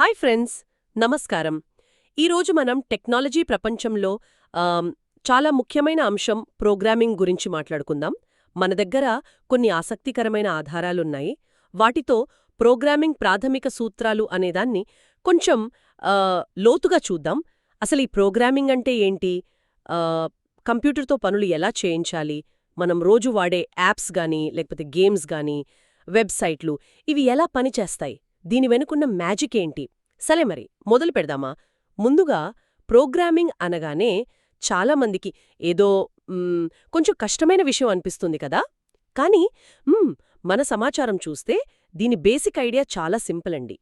Hi friends నమస్కారం. ఈరోజు మనం టెక్నాలజీ ప్రపంచంలో చాలా ముఖ్యమైన అంశం ప్రోగ్రామింగ్ గురించి మాట్లాడుకుందాం. మన దగ్గర కొన్ని ఆసక్తికరమైన ఆధారాలున్నాయి. వాటితో ప్రోగ్రామింగ్ ప్రాథమిక సూత్రాలు అనేదాన్ని కొంచెం లోతుగా చూద్దాం. అసలు ఈ ప్రోగ్రామింగ్ అంటే ఏంటి? కంప్యూటర్తో పనులు ఎలా చేయించాలి? మనం రోజు వాడే యాప్స్ గానీ లేకపోతే గేమ్స్ గానీ వెబ్సైట్లు ఇవి ఎలా పనిచేస్తాయి? దీని వెనుకున్న మ్యాజిక్ ఏంటి? సరే మరి మొదలు పెడదామా? ముందుగా ప్రోగ్రామింగ్ అనగానే చాలామందికి ఏదో కొంచెం కష్టమైన విషయం అనిపిస్తుంది కదా? కానీ మన సమాచారం చూస్తే దీని బేసిక్ ఐడియా చాలా సింపుల్ అండి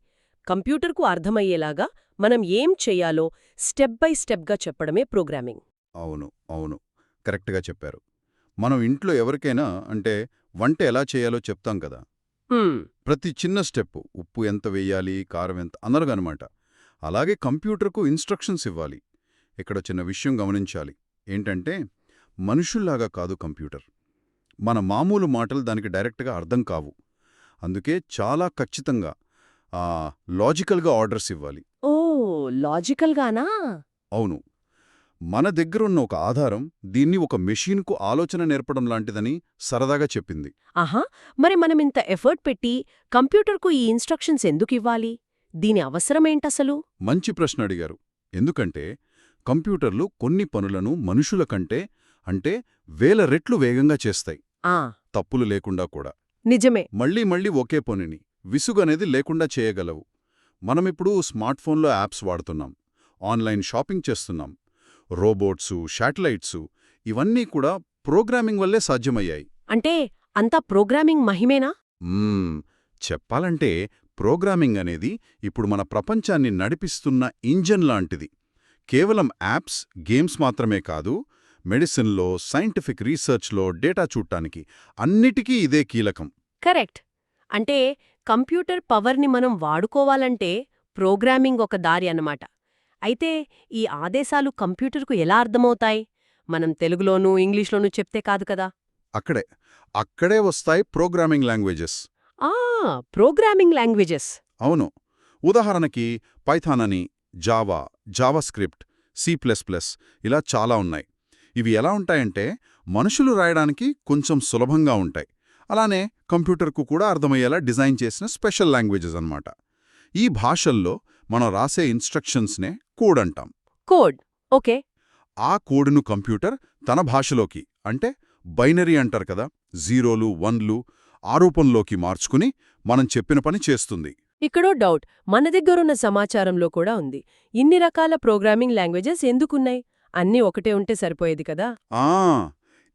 కంప్యూటర్కు అర్థమయ్యేలాగా మనం ఏం చెయ్యాలో స్టెప్ బై స్టెప్గా చెప్పడమే ప్రోగ్రామింగ్. అవును అవును. కరెక్ట్గా చెప్పారు. మనం ఇంట్లో ఎవరికైనా అంటే వంట ఎలా చేయాలో చెప్తాం కదా. ప్రతి చిన్న స్టెప్ ఉప్పు ఎంత వెయ్యాలి కారం ఎంత అనరుగనమాట. అలాగే కంప్యూటర్కు ఇన్స్ట్రక్షన్స్ ఇవ్వాలి. ఇక్కడ చిన్న విషయం గమనించాలి. ఏంటంటే మనుషుల్లాగా కాదు కంప్యూటర్. మన మామూలు మాటలు దానికి డైరెక్ట్గా అర్థం కావు. అందుకే చాలా ఖచ్చితంగా లాజికల్గా ఆర్డర్స్ ఇవ్వాలి. ఓ లాజికల్గానా? అవును. మన దగ్గరున్న ఒక ఆధారం దీన్ని ఒక మెషీన్కు ఆలోచన నేర్పడం లాంటిదని సరదాగా చెప్పింది. ఆహా! మరి మనం ఇంత ఎఫర్ట్ పెట్టి కంప్యూటర్కు ఈ ఇన్స్ట్రక్షన్స్ ఎందుకు ఇవ్వాలి? దీని అవసరమేంటసలు మంచి ప్రశ్న అడిగారు. ఎందుకంటే కంప్యూటర్లు కొన్ని పనులను మనుషుల కంటే అంటే వేల రెట్లు వేగంగా చేస్తాయి. ఆ! తప్పులు లేకుండా కూడా. నిజమే. మళ్ళీ మళ్ళీ ఒకే పనిని విసుగనేది లేకుండా చేయగలవు. మనమిప్పుడు స్మార్ట్ఫోన్లో యాప్స్ వాడుతున్నాం. ఆన్లైన్ షాపింగ్ చేస్తున్నాం. రోబోట్సు శాటిలైట్సు ఇవన్నీ కూడా ప్రోగ్రామింగ్ వల్లే సాధ్యమయ్యాయి. అంటే అంతా ప్రోగ్రామింగ్ మహిమేనా? చెప్పాలంటే ప్రోగ్రామింగ్ అనేది ఇప్పుడు మన ప్రపంచాన్ని నడిపిస్తున్న ఇంజన్ లాంటిది. కేవలం యాప్స్ గేమ్స్ మాత్రమే కాదు మెడిసిన్లో సైంటిఫిక్ రీసెర్చ్లో డేటా చూడటానికి అన్నిటికీ ఇదే కీలకం. కరెక్ట్. అంటే కంప్యూటర్ పవర్ని మనం వాడుకోవాలంటే ప్రోగ్రామింగ్ ఒక దారి అన్నమాట. అయితే ఈ ఆదేశాలు కంప్యూటర్కు ఎలా అర్థమవుతాయి? మనం తెలుగులోనూ ఇంగ్లీష్లోనూ చెప్తే కాదు కదా? అక్కడే. అక్కడే వస్తాయి ప్రోగ్రామింగ్ లాంగ్వేజెస్. ఆ! Programming languages. అవును. ఉదాహరణకి పైథాన్ అని Java JavaScript C plus plus ఇలా చాలా ఉన్నాయి. ఇవి ఎలా ఉంటాయంటే మనుషులు రాయడానికి కొంచెం సులభంగా ఉంటాయి. అలానే కంప్యూటర్కు కూడా అర్థమయ్యేలా డిజైన్ చేసిన స్పెషల్ లాంగ్వేజెస్ అన్నమాట. ఈ భాషల్లో మనం రాసే ఇన్స్ట్రక్షన్స్నే కోడ్ అంటాం కోడ్. ఓకే. ఆ కోడ్ను కంప్యూటర్ తన భాషలోకి అంటే బైనరీ అంటారు కదా జీరోలు వన్లు ఆ రూపంలోకి మార్చుకుని మనం చెప్పిన పని చేస్తుంది. ఇక్కడో డౌట్ మన దగ్గరున్న సమాచారంలో కూడా ఉంది. ఇన్ని రకాల ప్రోగ్రామింగ్ లాంగ్వేజెస్ ఎందుకున్నాయి? అన్నీ ఒకటే ఉంటే సరిపోయేది కదా? ఆ!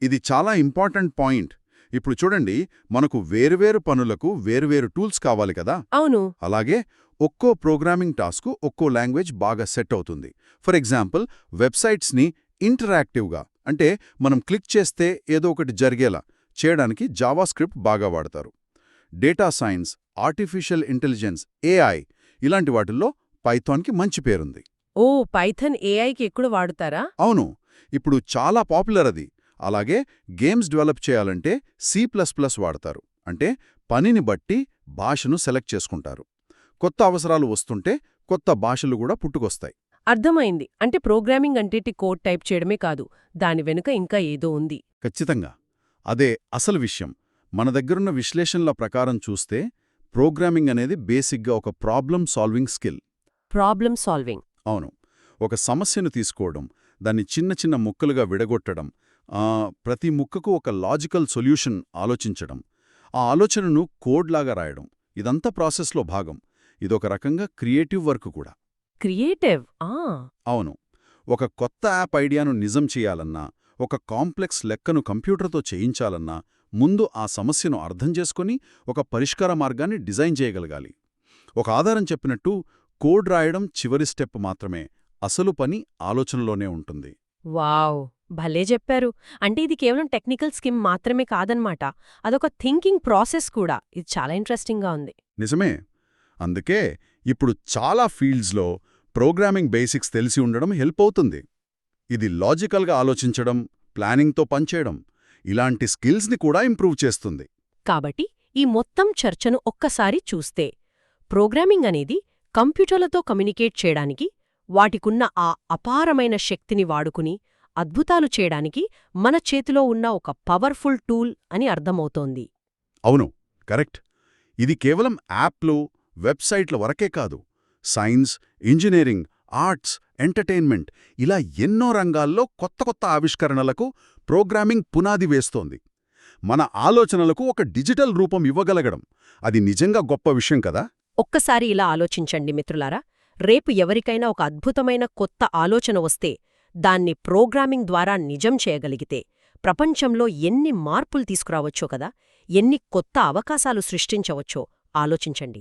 ఇది చాలా ఇంపార్టెంట్ పాయింట్. ఇప్పుడు చూడండి మనకు వేరువేరు పనులకు వేరువేరు టూల్స్ కావాలి కదా? అవును. అలాగే ఒక్కో ప్రోగ్రామింగ్ టాస్కు ఒక్కో లాంగ్వేజ్ బాగా సెట్ అవుతుంది. ఫర్ ఎగ్జాంపుల్ వెబ్సైట్స్ని ఇంటరాక్టివ్గా అంటే మనం క్లిక్ చేస్తే ఏదో ఒకటి జరిగేలా చేయడానికి జావాస్క్రిప్ట్ బాగా వాడతారు. Data science artificial intelligence AI ఇలాంటి వాటిల్లో పైథాన్కి మంచి పేరుంది. ఓ పైథన్ ఏఐకి ఎక్కువ వాడుతారా? అవును. ఇప్పుడు చాలా పాపులర్ అది. అలాగే గేమ్స్ డెవలప్ చేయాలంటే సి ప్లస్ ప్లస్ వాడతారు. అంటే పనిని బట్టి భాషను సెలెక్ట్ చేసుకుంటారు. కొత్త అవసరాలు వస్తుంటే కొత్త భాషలు కూడా పుట్టుకొస్తాయి. అర్థమైంది. అంటే ప్రోగ్రామింగ్ అంటే కోడ్ టైప్ చేయడమే కాదు. దాని వెనుక ఇంకా ఏదో ఉంది. ఖచ్చితంగా. అదే అసలు విషయం. మన దగ్గరున్న విశ్లేషణల ప్రకారం చూస్తే ప్రోగ్రామింగ్ అనేది బేసిక్గా ఒక problem solving skill. Problem solving. అవును. ఒక సమస్యను తీసుకోవడం దాన్ని చిన్న చిన్న ముక్కలుగా విడగొట్టడం ప్రతి ముక్కకు ఒక లాజికల్ సొల్యూషన్ ఆలోచించడం. ఆ ఆలోచనను కోడ్లాగా రాయడం. ఇదంతా ప్రాసెస్లో భాగం. ఇదొక రకంగా క్రియేటివ్ వర్క్ కూడా. క్రియేటివ్? ఆ. అవును. ఒక కొత్త యాప్ ఐడియాను నిజం చేయాలన్నా ఒక కాంప్లెక్స్ లెక్కను కంప్యూటర్తో చేయించాలన్నా ముందు ఆ సమస్యను అర్థం చేసుకొని ఒక పరిష్కార మార్గాన్ని డిజైన్ చేయగలగాలి. ఒక ఆధారం చెప్పినట్టు కోడ్ రాయడం చివరి స్టెప్ మాత్రమే. అసలు పని ఆలోచనలోనే ఉంటుంది. వావ్! భలే చెప్పారు. అంటే ఇది కేవలం టెక్నికల్ స్కిమ్ మాత్రమే కాదన్నమాట అదొక థింకింగ్ ప్రాసెస్ కూడా. ఇది చాలా ఇంట్రెస్టింగ్గా ఉంది. నిజమే. అందుకే ఇప్పుడు చాలా ఫీల్డ్స్లో ప్రోగ్రామింగ్ బేసిక్స్ తెలిసి ఉండడం హెల్ప్ అవుతుంది. ఇది లాజికల్గా ఆలోచించడం ప్లానింగ్తో పనిచేయడం ఇలాంటి స్కిల్స్ని కూడా ఇంప్రూవ్ చేస్తుంది. కాబట్టి ఈ మొత్తం చర్చను ఒక్కసారి చూస్తే ప్రోగ్రామింగ్ అనేది కంప్యూటర్లతో కమ్యూనికేట్ చేయడానికి వాటికున్న ఆ అపారమైన శక్తిని వాడుకుని అద్భుతాలు చేయడానికి మన చేతిలో ఉన్న ఒక పవర్ఫుల్ టూల్ అని అర్థమవుతోంది. అవును కరెక్ట్. ఇది కేవలం యాప్లు వెబ్సైట్ల వరకే కాదు. సైన్స్ ఇంజనీరింగ్ ఆర్ట్స్ ఎంటర్టైన్మెంట్ ఇలా ఎన్నో రంగాల్లో కొత్త కొత్త ఆవిష్కరణలకు ప్రోగ్రామింగ్ పునాది వేస్తోంది. మన ఆలోచనలకు ఒక డిజిటల్ రూపం ఇవ్వగలగడం అది నిజంగా గొప్ప విషయం కదా? ఒక్కసారి ఇలా ఆలోచించండి మిత్రులారా. రేపు ఎవరికైనా ఒక అద్భుతమైన కొత్త ఆలోచన వస్తే దాన్ని ప్రోగ్రామింగ్ ద్వారా నిజం చేయగలిగితే ప్రపంచంలో ఎన్ని మార్పులు తీసుకురావచ్చో కదా ఎన్ని కొత్త అవకాశాలు సృష్టించవచ్చో ఆలోచించండి.